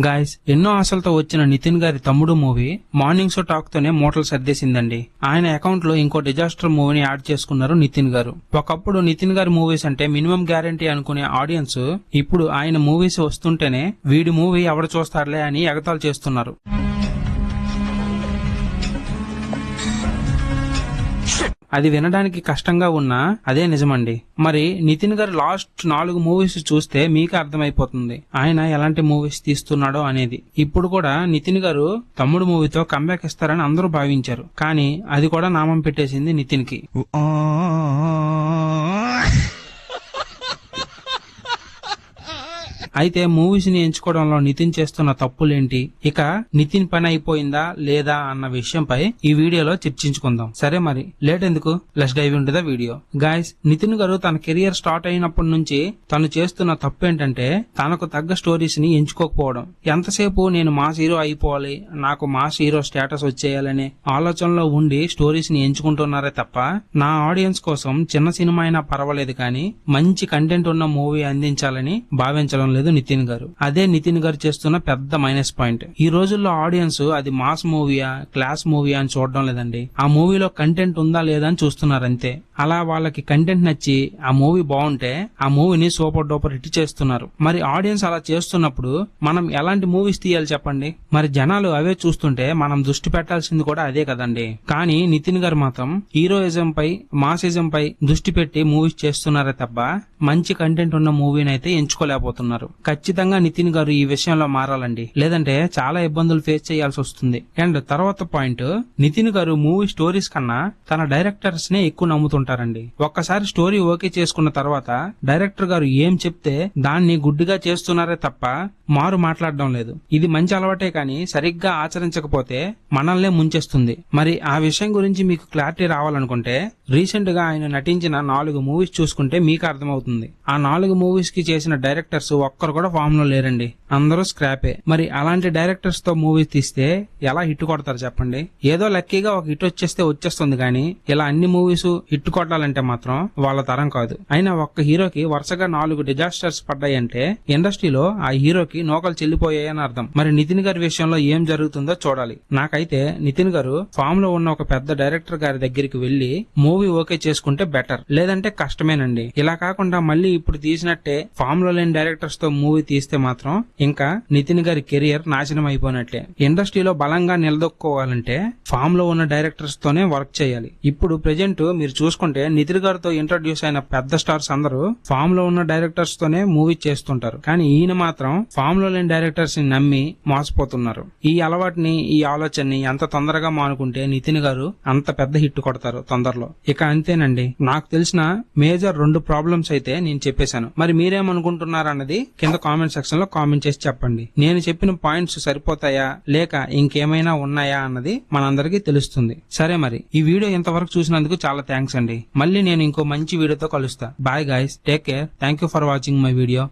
Guys ఎన్నో ఆశలతో వచ్చిన నితిన్ గారి తమ్ముడు మూవీ మార్నింగ్ షో టాక్ తోనే మూటలు సర్దేసిందండి. ఆయన అకౌంట్లో ఇంకో డిజాస్టర్ మూవీని యాడ్ చేసుకున్నారు నితిన్ గారు. ఒకప్పుడు నితిన్ గారి మూవీస్ అంటే మినిమం గ్యారంటీ అనుకునే ఆడియన్స్ ఇప్పుడు ఆయన మూవీస్ వస్తుంటేనే వీడి మూవీ ఎవరు చూస్తారులే అని ఎగతాలు చేస్తున్నారు. అది వినడానికి కష్టంగా ఉన్నా అదే నిజమండి. మరి నితిన్ గారు లాస్ట్ నాలుగు మూవీస్ చూస్తే మీకు అర్థమైపోతుంది. ఆయన ఎలాంటి మూవీస్ తీస్తున్నాడో అనేది. ఇప్పుడు కూడా నితిన్ గారు తమ్ముడు మూవీతో కంబ్యాక్ ఇస్తారని అందరూ భావించారు. కానీ అది కూడా నామం పెట్టేసింది నితిన్కి అయితే మూవీస్ని ఎంచుకోవడంలో నితిన్ చేస్తున్న తప్పులేంటి? ఇక నితిన్ పని అయిపోయిందా లేదా అన్న విషయంపై ఈ వీడియోలో చర్చించుకుందాం. సరే మరి లేట్ ఎందుకు? Let's dive into the video guys Nitin గారు తన కెరియర్ స్టార్ట్ అయినప్పటి నుంచి తను చేస్తున్న తప్పు ఏంటంటే తనకు తగ్గ స్టోరీస్ని ఎంచుకోకపోవడం. ఎంతసేపు నేను మాస్ హీరో అయిపోవాలి నాకు మాస్ హీరో స్టేటస్ వచ్చేయాలనే ఆలోచనలో ఉండి స్టోరీస్ని ఎంచుకుంటున్నారే తప్ప నా ఆడియన్స్ కోసం చిన్న సినిమా అయినా పర్వాలేదు కానీ మంచి కంటెంట్ ఉన్న మూవీ అందించాలని భావించడం లేదు నితిన్ గారు. అదే నితిన్ గారు చేస్తున్న పెద్ద మైనస్ పాయింట్ ఈ రోజుల్లో ఆడియన్స్ అది మాస్ మూవీయా క్లాస్ మూవీయా అని చూడడం లేదండి. ఆ మూవీలో కంటెంట్ ఉందా లేదా అని చూస్తున్నారు అంతే. అలా వాళ్ళకి కంటెంట్ నచ్చి ఆ మూవీ బాగుంటే ఆ మూవీని సూపర్ డూపర్ హిట్ చేస్తున్నారు. మరి ఆడియన్స్ అలా చేస్తున్నప్పుడు మనం ఎలాంటి మూవీస్ తీయాలి చెప్పండి? మరి జనాలు అవే చూస్తుంటే మనం దృష్టి పెట్టాల్సింది కూడా అదే కదండి. కానీ నితిన్ గారు మాత్రం హీరోయిజం పై మాసిజం పై దృష్టి పెట్టి మూవీస్ చేస్తున్నారే తప్ప మంచి కంటెంట్ ఉన్న మూవీని అయితే ఎంచుకోలేకపోతున్నారు. ఖచ్చితంగా నితిన్ గారు ఈ విషయంలో మారాలండి. లేదంటే చాలా ఇబ్బందులు ఫేస్ చేయాల్సి వస్తుంది. అండ్ తర్వాత పాయింట్ నితిన్ గారు మూవీ స్టోరీస్ కన్నా తన డైరెక్టర్స్ నే ఎక్కువ నమ్ముతుంటారండి ఒక్కసారి స్టోరీ ఓకే చేసుకున్న తర్వాత డైరెక్టర్ గారు ఏం చెప్తే దాన్ని గుడ్డిగా చేస్తున్నారే తప్ప మారు మాట్లాడడం లేదు. ఇది మంచి అలవాటే కానీ సరిగ్గా ఆచరించకపోతే మనల్నే ముంచేస్తుంది. మరి ఆ విషయం గురించి మీకు క్లారిటీ రావాలనుకుంటే రీసెంట్గా ఆయన నటించిన నాలుగు మూవీస్ చూసుకుంటే మీకు అర్థమవుతుంది. ఆ నాలుగు మూవీస్కి చేసిన డైరెక్టర్స్ ఒక్కరు కూడా ఫామ్లో లేరండి. అందరూ స్క్రాపే మరి అలాంటి డైరెక్టర్స్తో మూవీస్ తీస్తే ఎలా హిట్ కొడతారు చెప్పండి? ఏదో లక్కీగా ఒక హిట్ వచ్చేస్తే వచ్చేస్తుంది కానీ ఇలా అన్ని మూవీస్ హిట్ కొట్టాలంటే మాత్రం వాళ్ళ తరం కాదు. అయినా ఒక్క హీరోకి వరుసగా నాలుగు డిజాస్టర్స్ పడ్డాయంటే ఇండస్ట్రీలో ఆ హీరోకి నోకలు చెల్లిపోయాయని అర్థం. మరి నితిన్ గారి విషయంలో ఏం జరుగుతుందో చూడాలి. నాకైతే నితిన్ గారు ఫామ్లో ఉన్న ఒక పెద్ద డైరెక్టర్ గారి దగ్గరికి వెళ్ళి మూవీ ఓకే చేసుకుంటే బెటర్ లేదంటే కష్టమేనండి. ఇలా కాకుండా మళ్ళీ ఇప్పుడు తీసినట్టే ఫామ్లో లేని డైరెక్టర్స్తో మూవీ తీస్తే మాత్రం ఇంకా నితిన్ గారి కెరియర్ నాశనం అయిపోయినట్లే. ఇండస్ట్రీలో బలంగా నిలదొక్కోవాలంటే ఫామ్లో ఉన్న డైరెక్టర్స్ తోనే వర్క్ చేయాలి. ఇప్పుడు ప్రెజెంట్ మీరు చూసుకుంటే నితిన్ గారితో ఇంట్రడ్యూస్ అయిన పెద్ద స్టార్స్ అందరూ ఫామ్లో ఉన్న డైరెక్టర్స్ తోనే మూవీ చేస్తుంటారు. కానీ ఈయన మాత్రం ఫామ్లో లేని డైరెక్టర్స్ని నమ్మి మోసపోతున్నారు. ఈ అలవాటుని ఈ ఆలోచనని ఎంత తొందరగా మానుకుంటే నితిన్ గారు అంత పెద్ద హిట్ కొడతారు తొందరలో. ఇక అంతేనండి. నాకు తెలిసిన మేజర్ రెండు ప్రాబ్లమ్స్ అయితే నేను చెప్పేశాను. మరి మీరేమనుకుంటున్నారన్నది కింద కామెంట్ సెక్షన్లో కామెంట్ చేసి చెప్పండి. నేను చెప్పిన పాయింట్స్ సరిపోతాయా? లేక ఇంకేమైనా ఉన్నాయా అన్నది మనందరికీ తెలుస్తుంది. సరే మరి ఈ వీడియో ఇంతవరకు చూసినందుకు చాలా థ్యాంక్స్ అండి. మళ్ళీ నేను ఇంకో మంచి వీడియోతో కలుస్తా. Bye guys take care. Thank you for watching my video.